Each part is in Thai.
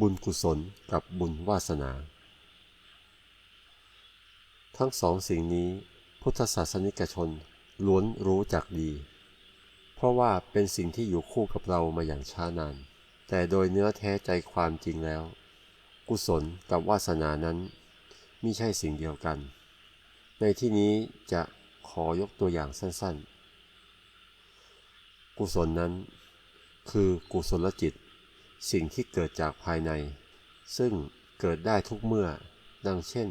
บุญกุศลกับบุญวาสนา ทั้งสองสิ่งนี้พุทธศาสนิกชนล้วนรู้จักดี เพราะว่าเป็นสิ่งที่อยู่คู่กับเรามาอย่างช้านาน แต่โดยเนื้อแท้ใจความจริงแล้ว กุศลกับวาสนานั้นมิใช่สิ่งเดียวกัน ในที่นี้จะขอยกตัวอย่างสั้นๆ กุศลนั้น คือกุศลจิต สิ่งที่เกิดจากภายใน ซึ่งเกิดได้ทุกเมื่อ ดังเช่น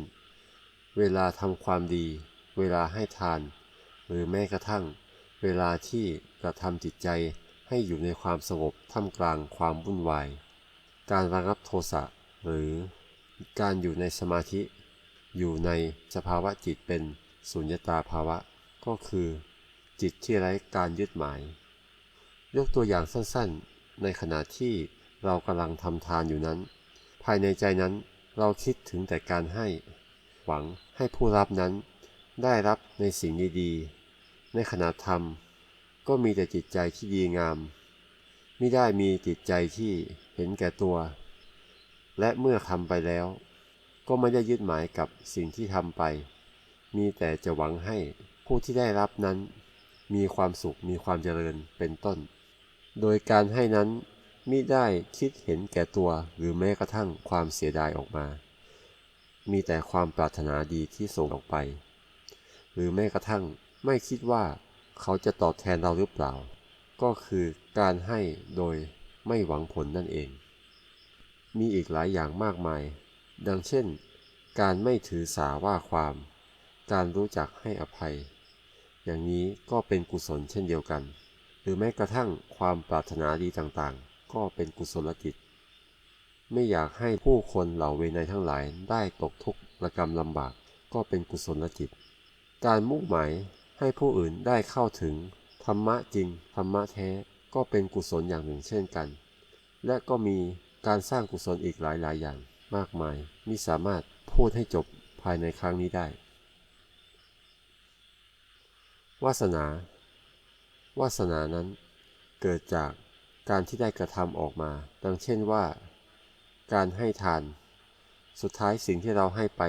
เวลาทำความดี เวลาให้ทาน หรือแม้กระทั่ง เวลาที่กระทำจิตใจให้อยู่ในความสงบท่ามกลางความวุ่นวาย การระงับโทสะหรือการอยู่ในสมาธิ อยู่ในสภาวะจิตเป็นสุญญตาภาวะ ก็คือ จิตที่ไร้การยึดหมาย ยกตัวอย่างสั้นๆ ในขณะที่ เรากำลังทำทานอยู่นั้น ภายในใจนั้นเราคิดถึงแต่การให้ หวังให้ผู้รับนั้น ได้รับในสิ่งดีๆ ในขณะทำก็มีแต่จิตใจที่ดีงามไม่ได้มีจิตใจที่เห็นแก่ตัว และเมื่อทำไปแล้ว ก็ไม่ได้ยึดหมายกับสิ่งที่ทำไป มีแต่จะหวังให้ผู้ที่ได้รับนั้น มีความสุขมีความเจริญเป็นต้น โดยการให้นั้น มิได้คิดเห็นแก่ตัวหรือแม้กระทั่งความเสียดายออกมา มีแต่ความปรารถนาดีที่ส่งออกไป หรือแม้กระทั่งไม่คิดว่าเขาจะตอบแทนเราหรือเปล่า ก็คือการให้โดยไม่หวังผลนั่นเอง มีอีกหลายอย่างมากมาย ดังเช่น การไม่ถือสาว่าความ การรู้จักให้อภัย อย่างนี้ก็เป็นกุศลเช่นเดียวกัน หรือแม้กระทั่งความปรารถนาดีต่างๆ ก็เป็นกุศลจิตไม่อยากให้ผู้คนเหล่าเวไนทั้งหลายได้ตกทุกข์ระกรรมลำบากก็เป็นกุศลจิตการมุ่งหมายให้ผู้อื่นได้เข้าถึง ธรรมะจริง ธรรมะแท้ก็เป็นกุศลอย่างหนึ่งเช่นกัน และก็มีการสร้างกุศลอีกหลายๆ อย่างมากมายมิสามารถพูดให้จบภายในครั้งนี้ได้ วาสนา วาสนานั้นเกิดจาก การที่ได้กระทำออกมา ดังเช่นว่า การให้ทาน สุดท้ายสิ่งที่เราให้ไป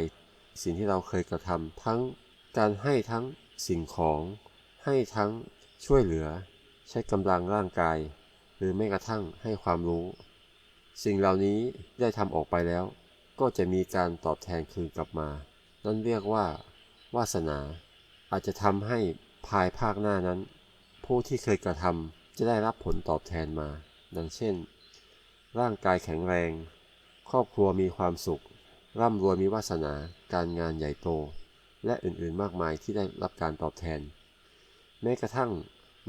สิ่งที่เราเคยกระทำทั้งการให้ทั้งสิ่งของ ให้ทั้งช่วยเหลือ ใช้กำลังร่างกาย หรือแม้กระทั่งให้ความรู้ สิ่งเหล่านี้ได้ทำออกไปแล้ว ก็จะมีการตอบแทนคืนกลับมา นั่นเรียกว่า วาสนา อาจจะทำให้ภายภาคหน้านั้น ผู้ที่เคยกระทำ จะได้รับผลตอบแทนมา ดังเช่น ร่างกายแข็งแรง ครอบครัวมีความสุข ร่ำรวยมีวาสนา การงานใหญ่โต และอื่นๆมากมายที่ได้รับการตอบแทน แม้กระทั่ง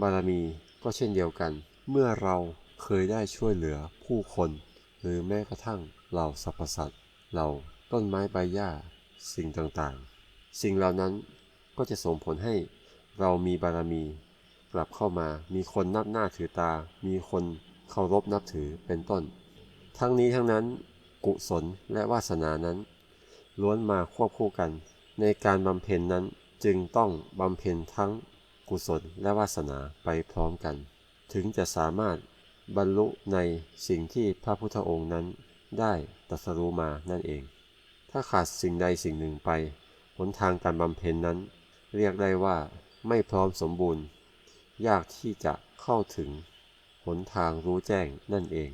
บารมีก็เช่นเดียวกัน เมื่อเราเคยได้ช่วยเหลือผู้คน หรือแม้กระทั่งเหล่าสรรพสัตว์เหล่าต้นไม้ใบหญ้า สิ่งต่างๆ สิ่งเหล่านั้นก็จะส่งผลให้เรามีบารมี กลับเข้ามา มีคนนับหน้าถือตา มีคนเคารพนับถือเป็นต้น ทั้งนี้ทั้งนั้น กุศลและวาสนานั้น ล้วนมาควบคู่กัน ในการบำเพ็ญนั้นจึงต้องบำเพ็ญทั้งกุศลและวาสนาไปพร้อมกัน ถึงจะสามารถบรรลุในสิ่งที่พระพุทธองค์นั้นได้ตรัสรู้มานั่นเอง ถ้าขาดสิ่งใดสิ่งหนึ่งไป หนทางการบำเพ็ญนั้น เรียกได้ว่าไม่พร้อมสมบูรณ์ ยากที่จะเข้าถึงหนทางรู้แจ้งนั่นเอง